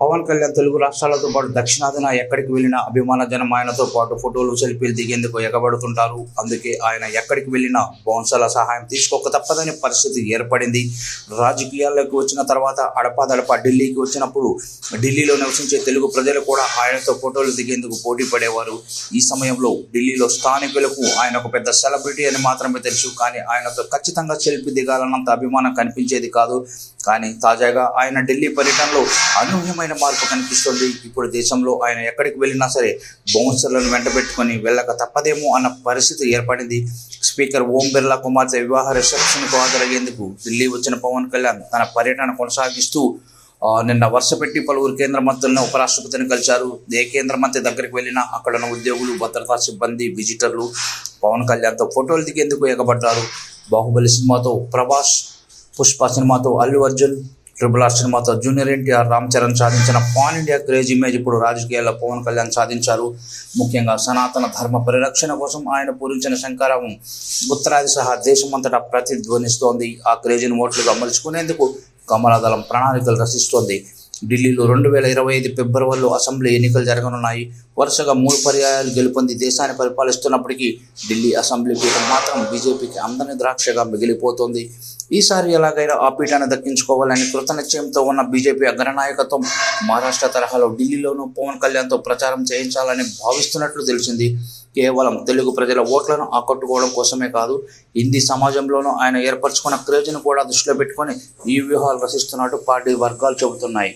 పవన్ కళ్యాణ్ తెలుగు రాష్ట్రాలతో పాటు దక్షిణాదిన ఎక్కడికి వెళ్ళినా అభిమాన జనం ఆయనతో పాటు ఫోటోలు సెల్ఫీలు దిగేందుకు ఎగబడుతుంటారు. అందుకే ఆయన ఎక్కడికి వెళ్ళినా బౌన్సర్ల సహాయం తీసుకోక తప్పదని పరిస్థితి ఏర్పడింది. రాజకీయాల్లోకి వచ్చిన తర్వాత అడపాదడప ఢిల్లీకి వచ్చినప్పుడు ఢిల్లీలో నివసించే తెలుగు ప్రజలు కూడా ఆయనతో ఫోటోలు దిగేందుకు పోటీ పడేవారు. ఈ సమయంలో ఢిల్లీలో స్థానికులకు ఆయన ఒక పెద్ద సెలబ్రిటీ అని మాత్రమే తెలుసు. కానీ ఆయనతో ఖచ్చితంగా సెల్ఫీ దిగాలన్నంత అభిమానం కనిపించేది కాదు. కానీ తాజాగా ఆయన ఢిల్లీ పర్యటనలో అనూహ్యమైన మార్పు కనిపిస్తుంది. ఇప్పుడు దేశంలో ఆయన ఎక్కడికి వెళ్ళినా సరే బౌన్సర్లను వెంటబెట్టుకొని వెళ్ళక తప్పదేమో అన్న పరిస్థితి ఏర్పడింది. స్పీకర్ ఓం బిర్లా కుమార్తె వివాహ రిసెప్షన్కు హాజరయ్యేందుకు ఢిల్లీ వచ్చిన పవన్ కళ్యాణ్ తన పర్యటన కొనసాగిస్తూ నిన్న వరుస పెట్టి పలువురు కేంద్ర మంత్రులను ఉపరాష్ట్రపతిని కలిశారు. ఏ కేంద్ర మంత్రి దగ్గరికి వెళ్ళినా అక్కడున్న ఉద్యోగులు భద్రతా సిబ్బంది విజిటర్లు పవన్ కళ్యాణ్తో ఫోటోలు దిగేందుకు ఎగబడ్డారు. బాహుబలి సినిమాతో ప్రభాస్ పుష్ప సినిమాతో అల్లు అర్జున్ ట్రిపుల్ ఆర్ సినిమాతో జూనియర్ ఎన్టీఆర్ రామ్ చరణ్ సాధించిన పాన్ ఇండియా క్రేజ్ ఇమేజ్ ఇప్పుడు రాజకీయాల్లో పవన్ కళ్యాణ్ సాధించారు. ముఖ్యంగా సనాతన ధర్మ పరిరక్షణ కోసం ఆయన పూరించిన శంకరావం ఉత్తరాది సహా దేశమంతటా ప్రతిధ్వనిస్తోంది. ఆ క్రేజ్ని ఓట్లుగా మలుచుకునేందుకు కమలాదళం ప్రణాళికలు రచిస్తోంది. ఢిల్లీలో రెండు వేల ఇరవై ఐదు ఫిబ్రవరిలో అసెంబ్లీ ఎన్నికలు జరగనున్నాయి. వరుసగా మూడు పర్యాయాలు గెలుపొంది దేశాన్ని పరిపాలిస్తున్నప్పటికీ ఢిల్లీ అసెంబ్లీ పీఠం మాత్రం బీజేపీకి అందని ద్రాక్షగా మిగిలిపోతోంది. ఈసారి ఎలాగైనా ఆ పీఠాన్ని దక్కించుకోవాలని కృతనిశ్చయంతో ఉన్న బీజేపీ అగ్రనాయకత్వం మహారాష్ట్ర తరహాలో ఢిల్లీలోనూ పవన్ కళ్యాణ్తో ప్రచారం చేయించాలని భావిస్తున్నట్లు తెలిసింది. కేవలం తెలుగు ప్రజల ఓట్లను ఆకట్టుకోవడం కోసమే కాదు హిందీ సమాజంలోనూ ఆయన ఏర్పరచుకున్న క్రేజ్ను కూడా దృష్టిలో పెట్టుకొని ఈ వ్యూహాలు రచిస్తున్నట్టు పార్టీ వర్గాలు చెబుతున్నాయి.